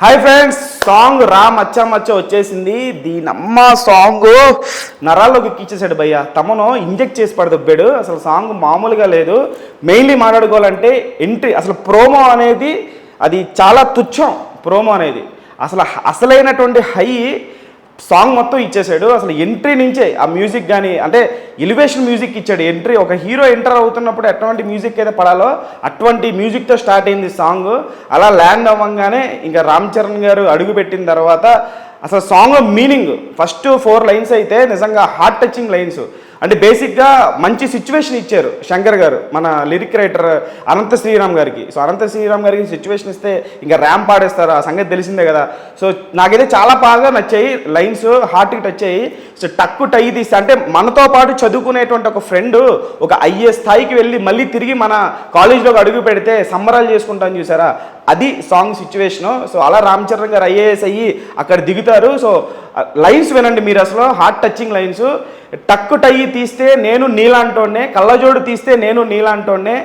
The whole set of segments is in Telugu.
హాయ్ ఫ్రెండ్స్ సాంగ్ రా మచ్చ మచ్చ వచ్చేసింది. దీనమ్మ సాంగ్ నరాల్లోకి ఎక్కిచ్చేసాడు భయ్య. తమను ఇంజెక్ట్ చేసి పడదొబ్బాడు. అసలు సాంగ్ మామూలుగా లేదు. మెయిన్లీ మాట్లాడుకోవాలంటే ఎంట్రీ అసలు ప్రోమో అనేది అది చాలా తుచ్చం. ప్రోమో అనేది. అసలు అసలైనటువంటి హై సాంగ్ మొత్తం ఇచ్చేసాడు. అసలు ఎంట్రీ నుంచే ఆ మ్యూజిక్ కానీ అంటే ఎలివేషన్ మ్యూజిక్ ఇచ్చాడు ఎంట్రీ ఒక హీరో ఎంటర్ అవుతున్నప్పుడు ఎటువంటి మ్యూజిక్ అయితే పడాలో అటువంటి మ్యూజిక్తో స్టార్ట్ అయింది సాంగ్. అలా ల్యాండ్ అవ్వగానే ఇంకా రామ్ చరణ్ గారు అడుగు పెట్టిన తర్వాత అసలు song meaning first four lines అయితే నిజంగా హార్ట్ టచింగ్ లైన్స్ అంటే బేసిక్గా మంచి సిచ్యువేషన్ ఇచ్చారు శంకర్ గారు మన లిరిక్ రైటర్ అనంత శ్రీరామ్ గారికి. సో అనంత శ్రీరామ్ గారికి సిచ్యువేషన్ ఇస్తే ఇంకా ర్యాంప్ పాడేస్తారు ఆ సంగతి తెలిసిందే కదా. సో నాకైతే చాలా బాగా నచ్చాయి లైన్స్ హార్ట్కి టచ్ అయ్యి. సో టక్కు టై తీస్తే అంటే మనతో పాటు చదువుకునేటువంటి ఒక ఫ్రెండ్ ఒక ఐఏ స్థాయికి వెళ్ళి మళ్ళీ తిరిగి మన కాలేజీలోకి అడుగు పెడితే సంబరాలు చేసుకుంటాం చూసారా? అది సాంగ్ సిచ్యువేషను సో అలా రామ్ చరణ్ గారు ఐఏఎస్ అయ్యి అక్కడ దిగుతారు. సో లైన్స్ వినండి మీరు అసలు. హార్ట్ టచింగ్ లైన్స్ టక్కు టయ్యి తీస్తే నేను నీలాంటోడ్నే కళ్ళజోడు తీస్తే నేను నీలాంటోడ్నే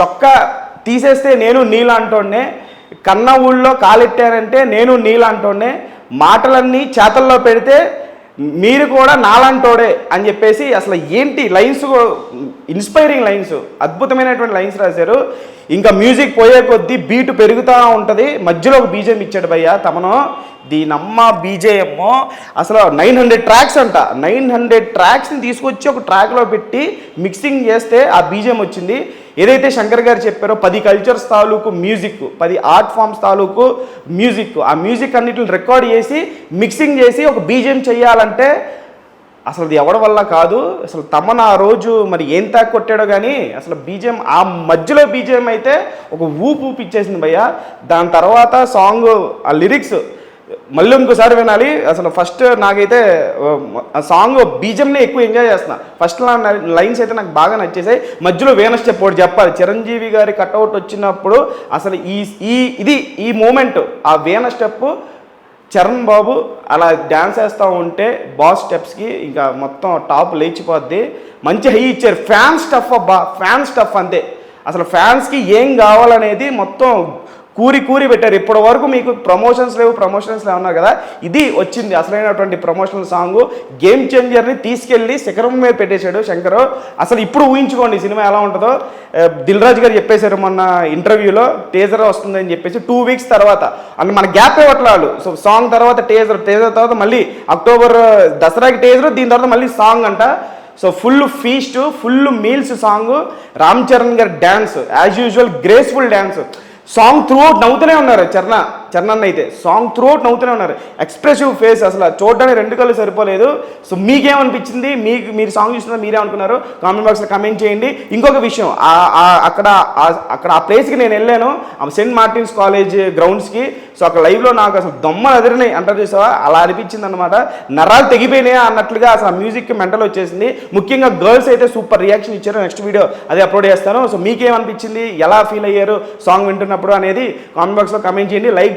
చొక్కా తీసేస్తే నేను నీలాంటోడ్నే కన్న ఊళ్ళో కాలెట్టారంటే నేను నీలాంటోడ్నే మాటలన్నీ చేతల్లో పెడితే మీరు కూడా నాలంటోడే అని చెప్పేసి అసలు ఏంటి లైన్స్ ఇన్స్పైరింగ్ లైన్స్ అద్భుతమైనటువంటి లైన్స్ రాశారు. ఇంకా మ్యూజిక్ పోయే కొద్దీ బీటు పెరుగుతూ ఉంటుంది. మధ్యలో ఒక బీజం ఇచ్చాడు భయ్య తమను. దీనమ్మ బీజేఎమ్మో అసలు నైన్ హండ్రెడ్ ట్రాక్స్ అంట. నైన్ హండ్రెడ్ ట్రాక్స్ని తీసుకొచ్చి ఒక ట్రాక్లో పెట్టి మిక్సింగ్ చేస్తే ఆ బీజేఎం వచ్చింది. ఏదైతే శంకర్ గారు చెప్పారో పది కల్చర్స్ తాలూకు మ్యూజిక్ పది ఆర్ట్ ఫామ్స్ తాలూకు మ్యూజిక్ ఆ మ్యూజిక్ అన్నిటిని రికార్డ్ చేసి మిక్సింగ్ చేసి ఒక బీజేఎం చేయాలంటే అసలు అది ఎవడ వల్ల కాదు? అసలు తమను ఆ రోజు మరి ఏం తాకు కొట్టాడో కానీ అసలు బీజేఎం ఆ మధ్యలో బీజేఎం అయితే ఒక ఊపు ఊపిచ్చేసింది భయ్య. దాని తర్వాత సాంగ్ ఆ లిరిక్స్ మళ్ళీ ఇంకోసారి వినాలి. అసలు ఫస్ట్ నాకైతే ఆ సాంగ్ బీజంనే ఎక్కువ ఎంజాయ్ చేస్తున్నా. ఫస్ట్ లైన్స్ అయితే నాకు బాగా నచ్చేసాయి. మధ్యలో వేణ స్టెప్ ఒకటి చెప్పాలి. చిరంజీవి గారి కట్అవుట్ వచ్చినప్పుడు అసలు ఈ ఈ ఇది ఈ మూమెంట్ ఆ వేణ స్టెప్ చరణ్ బాబు అలా డ్యాన్స్ వేస్తూ ఉంటే బాస్ స్టెప్స్కి ఇంకా మొత్తం టాప్ లేచిపోద్ది. మంచి హై ఇచ్చారు. ఫ్యాన్ స్టఫ్ అబ్బా ఫ్యాన్ స్టఫ్ అంతే. అసలు ఫ్యాన్స్కి ఏం కావాలనేది మొత్తం కూరి కూరి పెట్టారు. ఇప్పటి వరకు మీకు ప్రమోషన్స్ లేవు ప్రమోషన్స్ లేవు అన్నారు కదా? ఇది వచ్చింది. అసలైనటువంటి ప్రమోషనల్ సాంగ్ గేమ్ చేంజర్ని తీసుకెళ్ళి శిఖరం మీద పెట్టేశాడు శంకర్. అసలు ఇప్పుడు ఊహించుకోండి సినిమా ఎలా ఉంటుందో. దిల్ రాజు గారు చెప్పేశారు మొన్న ఇంటర్వ్యూలో టేజర్ వస్తుందని చెప్పేసి టూ వీక్స్ తర్వాత. అంటే మన గ్యాప్ ఇవ్వట్లేదు సో సాంగ్ తర్వాత టేజర్ టేజర్ తర్వాత మళ్ళీ అక్టోబర్ దసరాకి టేజర్ దీని తర్వాత మళ్ళీ సాంగ్ అంట. So full feast full meals song Ram Charan గారి dance as usual graceful dance song throughout నవ్వుతూనే ఉన్నారు చరణ చరణ్ అయితే సాంగ్ త్రూ అవుట్ నవ్వుతూనే ఉన్నారు. ఎక్స్ప్రెసివ్ ఫేస్ అసలు చూడడానికి రెండు కళ్ళు సరిపోలేదు. సో మీకేమనిపించింది? మీకు మీరు సాంగ్ చూసినా మీరేమనుకున్నారు? కామెంట్ బాక్స్లో కమెంట్ చేయండి. ఇంకొక విషయం అక్కడ అక్కడ ఆ ప్లేస్కి నేను వెళ్ళాను. సెయింట్ మార్టిన్స్ కాలేజ్ గ్రౌండ్స్కి సో అక్కడ లైవ్లో నాకు అసలు దొమ్మలు అదిరినాయి. అంటారు చూసావా? అలా అనిపించింది అనమాట నరాలు తెగిపోయినాయి అన్నట్లుగా అసలు ఆ మ్యూజిక్ మెంటల్ వచ్చేసింది. ముఖ్యంగా గర్ల్స్ అయితే సూపర్ రియాక్షన్ ఇచ్చారు. నెక్స్ట్ వీడియో అది అప్లోడ్ చేస్తాను. సో మీకేమనిపించింది? ఎలా ఫీల్ అయ్యారు? సాంగ్ వింటున్నప్పుడు అనేది కామెంట్ బాక్స్లో కమెంట్ చేయండి. లైక్